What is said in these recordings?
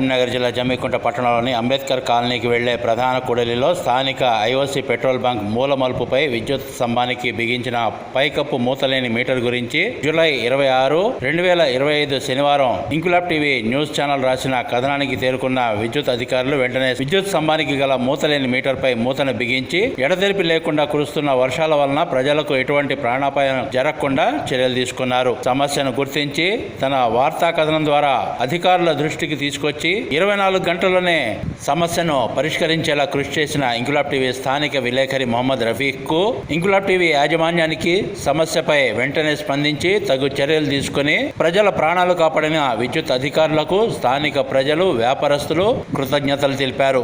కరీంనగర్ జిల్లా జమ్మికుంట పట్టణంలోని అంబేద్కర్ కాలనీకి వెళ్ళే ప్రధాన కూడలిలో స్థానిక ఐఓసీ పెట్రోల్ బంక్ మూల మలుపుపై విద్యుత్ స్తంభానికి బిగించిన పైకప్పు మూతలేని మీటర్ గురించి జూలై ఇరవై ఆరు రెండు వేల ఇరవై ఐదు శనివారం ఇంకులాబ్ టీవీ న్యూస్ ఛానల్ రాసిన కథనానికి తేరుకున్న విద్యుత్ అధికారులు వెంటనే విద్యుత్ స్తంభానికి గల మూతలేని మీటర్పై మూతను బిగించి ఎడతెరిపి లేకుండా కురుస్తున్న వర్షాల వలన ప్రజలకు ఎటువంటి ప్రాణాపాయం జరగకుండా చర్యలు తీసుకున్నారు. సమస్యను గుర్తించి తన వార్తా కథనం ద్వారా అధికారుల దృష్టికి తీసుకొచ్చి ఇరవై నాలుగు గంటల్లోనే సమస్యను పరిష్కరించేలా కృషి చేసిన ఇంకులాబ్ టీవీ స్థానిక విలేకరి మొహమ్మద్ రఫీక్కు ఇంకులాబ్ టీవీ యాజమాన్యానికి సమస్యపై వెంటనే స్పందించి తగు చర్యలు తీసుకుని ప్రజల ప్రాణాలు కాపాడిన విద్యుత్ అధికారులకు స్థానిక ప్రజలు వ్యాపారస్తులు కృతజ్ఞతలు తెలిపారు.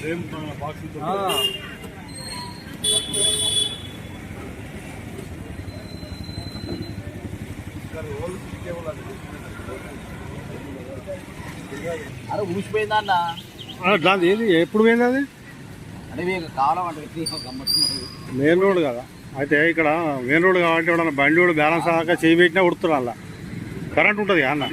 సేమ్ బాక్స్ అరే ఊసిపోయిందా అన్న? దాని ఏది? ఎప్పుడు పోయింది అది? అంటే మీకు కావాలంటే మెయిన్ రోడ్ కదా. అయితే ఇక్కడ మెయిన్ రోడ్ కాబట్టి ఎవడన్నా బండి కూడా బ్యాలెన్స్ అవ్వక చేయి పెట్టినా ఉడుతున్నారు అలా కరెంట్ ఉంటుంది అన్న.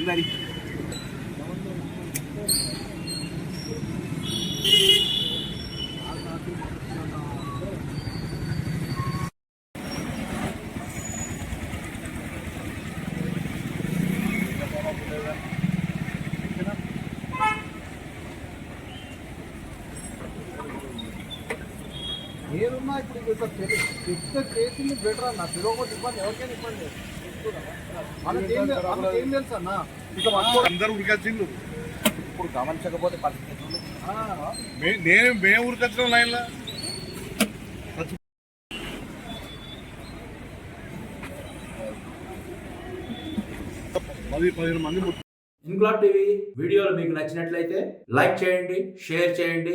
నేనున్నా ఇప్పుడు ఇక చెప్తే చేసింది బెటర్ అన్న. పిలవకపోతే ఇబ్బంది ఎవరికైనా ఇబ్బంది మనకి తెలుసు అన్న? ఇక అందరు ఉరికొచ్చిండు ఇప్పుడు గమనించకపోతే పరిస్థితులు నేను మేము ఉరికొచ్చిన లైన్లో. పది పదిహేను మంది ఇంక్లాబ్ టీవీ వీడియోలు మీకు నచ్చినట్లయితే లైక్ చేయండి షేర్ చేయండి.